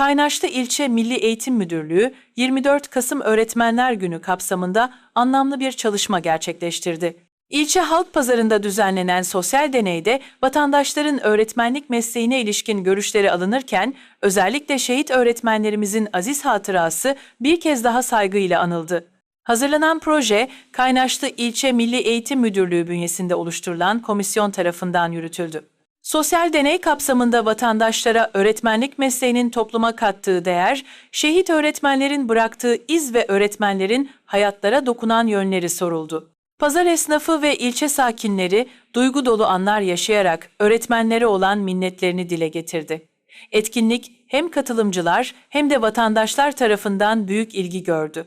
Kaynaşlı İlçe Milli Eğitim Müdürlüğü 24 Kasım Öğretmenler Günü kapsamında anlamlı bir çalışma gerçekleştirdi. İlçe Halk Pazarı'nda düzenlenen sosyal deneyde vatandaşların öğretmenlik mesleğine ilişkin görüşleri alınırken özellikle şehit öğretmenlerimizin aziz hatırası bir kez daha saygıyla anıldı. Hazırlanan proje, Kaynaşlı İlçe Milli Eğitim Müdürlüğü bünyesinde oluşturulan komisyon tarafından yürütüldü. Sosyal deney kapsamında vatandaşlara öğretmenlik mesleğinin topluma kattığı değer, şehit öğretmenlerin bıraktığı iz ve öğretmenlerin hayatlara dokunan yönleri soruldu. Pazar esnafı ve ilçe sakinleri duygu dolu anlar yaşayarak öğretmenlere olan minnetlerini dile getirdi. Etkinlik hem katılımcılar hem de vatandaşlar tarafından büyük ilgi gördü.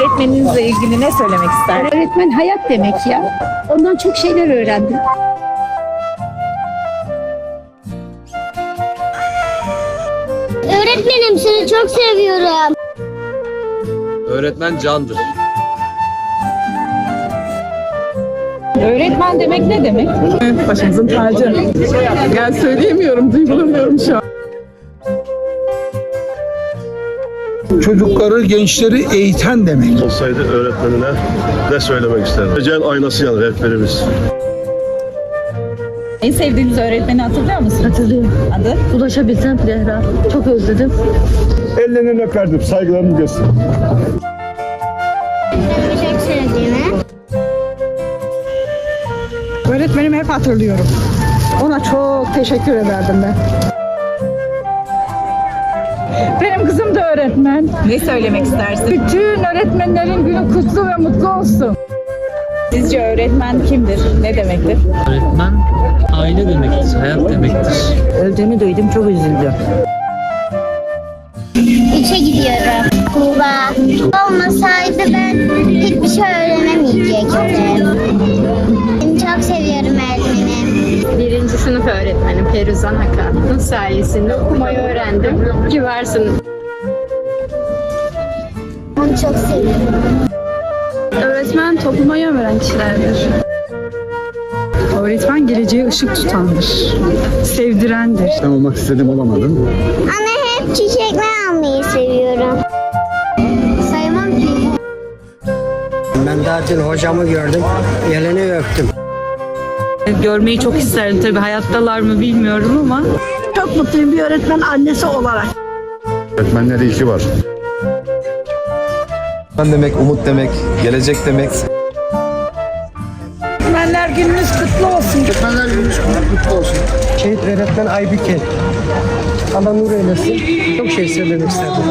Öğretmeninizle ilgili ne söylemek ister? Öğretmen hayat demek ya. Ondan çok şeyler öğrendim. Öğretmenim seni çok seviyorum. Öğretmen candır. Öğretmen demek ne demek? Başımızın tacı. Yani söyleyemiyorum, duygulanıyorum şu an. çocukları, gençleri eğiten demek. olsaydı öğretmenine ne söylemek isterdim? Geleceğin aynası yani rehberimiz. En sevdiğiniz öğretmeni hatırlıyor musunuz? Hatırlıyorum. Adı? Ulaşabilsem Zehra. Çok özledim. Ellerinden öperdim, saygılarımı gösterdim. Çok sevdiğimi. Öğretmenimi hep hatırlıyorum. Ona çok teşekkür ederdim ben. Benim kızım da öğretmen. Ne söylemek istersin? Bütün öğretmenlerin günü kutlu ve mutlu olsun. Sizce öğretmen kimdir? Ne demektir? Öğretmen aile demektir, hayat demektir. Öldüğünü duydum çok üzüldüm. İşe gidiyorum. Tuğba. Olmasaydı ben hiçbir şey öğrenemeyecektim. Seni çok seviyorum öğretmenim. Birinci sınıf öğretmenim Feruzan Hakan sayesinde okumayı öğrendim. Ki varsın. Onu çok seviyorum. Öğretmen topluma yön veren kişilerdir. Öğretmen geleceğe ışık tutandır. Sevdirendir. Ben olmak istedim olamadım. Ana hep çiçekler almayı seviyorum. Saymam ki. Ben daha dün hocamı gördüm. Geleni öptüm. Görmeyi çok isterdim tabii hayattalar mı bilmiyorum ama. Çok mutluyum bir öğretmen annesi olarak. Öğretmenler iyi ki var. Ben demek umut demek, gelecek demek. Öğretmenler gününüz kutlu olsun. Öğretmenler gününüz kutlu olsun. Şehit öğretmen Aybüke. Allah nur eylesin. Çok şey söylemek isterdim.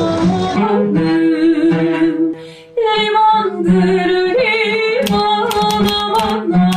Limandır liman aman